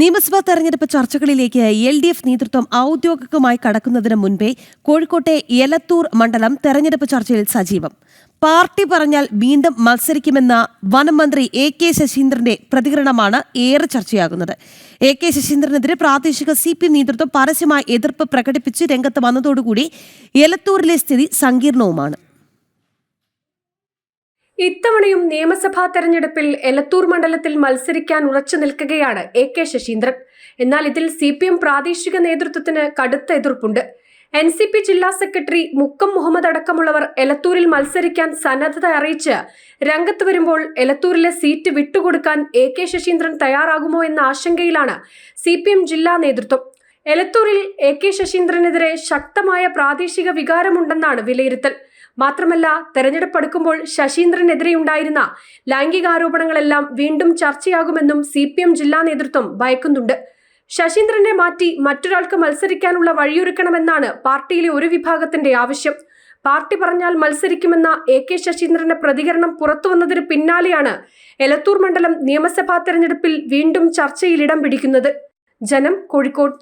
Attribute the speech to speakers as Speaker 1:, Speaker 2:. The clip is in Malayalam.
Speaker 1: നിയമസഭാ തെരഞ്ഞെടുപ്പ് ചർച്ചകളിലേക്ക് എൽ ഡി എഫ് നേതൃത്വം ഔദ്യോഗികമായി കടക്കുന്നതിന് മുൻപേ കോഴിക്കോട്ടെ എലത്തൂർ മണ്ഡലം തെരഞ്ഞെടുപ്പ് ചർച്ചയിൽ സജീവം. പാർട്ടി പറഞ്ഞാൽ വീണ്ടും മത്സരിക്കുമെന്ന വനം മന്ത്രി എ കെ ശശീന്ദ്രന്റെ പ്രതികരണമാണ് ഏറെ ചർച്ചയാകുന്നത്. എ കെ ശശീന്ദ്രനെതിരെ പ്രാദേശിക സി പി നേതൃത്വം പരസ്യമായ എതിർപ്പ് പ്രകടിപ്പിച്ച് രംഗത്ത് വന്നതോടുകൂടി എലത്തൂരിലെ സ്ഥിതി സങ്കീർണവുമാണ്.
Speaker 2: ഇത്തവണയും നിയമസഭാ തെരഞ്ഞെടുപ്പിൽ എലത്തൂർ മണ്ഡലത്തിൽ മത്സരിക്കാൻ ഉറച്ചു നിൽക്കുകയാണ് എ കെ ശശീന്ദ്രൻ. എന്നാൽ ഇതിൽ സി പി എം പ്രാദേശിക നേതൃത്വത്തിന് കടുത്ത എതിർപ്പുണ്ട്. എൻ സി പി ജില്ലാ സെക്രട്ടറി മുക്കം മുഹമ്മദ് അടക്കമുള്ളവർ എലത്തൂരിൽ മത്സരിക്കാൻ സന്നദ്ധത അറിയിച്ച് രംഗത്ത് വരുമ്പോൾ എലത്തൂരിലെ സീറ്റ് വിട്ടുകൊടുക്കാൻ എ കെ ശശീന്ദ്രൻ തയ്യാറാകുമോ എന്ന ആശങ്കയിലാണ് സി പി എം ജില്ലാ നേതൃത്വം. എലത്തൂരിൽ എ കെ ശശീന്ദ്രനെതിരെ ശക്തമായ പ്രാദേശിക വികാരമുണ്ടെന്നാണ് വിലയിരുത്തൽ. മാത്രമല്ല തെരഞ്ഞെടുപ്പ് അടുക്കുമ്പോൾ ശശീന്ദ്രനെതിരെയുണ്ടായിരുന്ന ലൈംഗികാരോപണങ്ങളെല്ലാം വീണ്ടും ചർച്ചയാകുമെന്നും സി പി എം ജില്ലാ നേതൃത്വം ഭയക്കുന്നുണ്ട്. ശശീന്ദ്രനെ മാറ്റി മറ്റൊരാൾക്ക് മത്സരിക്കാനുള്ള വഴിയൊരുക്കണമെന്നാണ് പാർട്ടിയിലെ ഒരു വിഭാഗത്തിന്റെ ആവശ്യം. പാർട്ടി പറഞ്ഞാൽ മത്സരിക്കുമെന്ന എ കെ ശശീന്ദ്രന്റെ പ്രതികരണം പുറത്തുവന്നതിന് പിന്നാലെയാണ് എലത്തൂർ മണ്ഡലം നിയമസഭാ തെരഞ്ഞെടുപ്പിൽ വീണ്ടും ചർച്ചയിൽ ഇടം പിടിക്കുന്നത്. ജനം കോഴിക്കോട്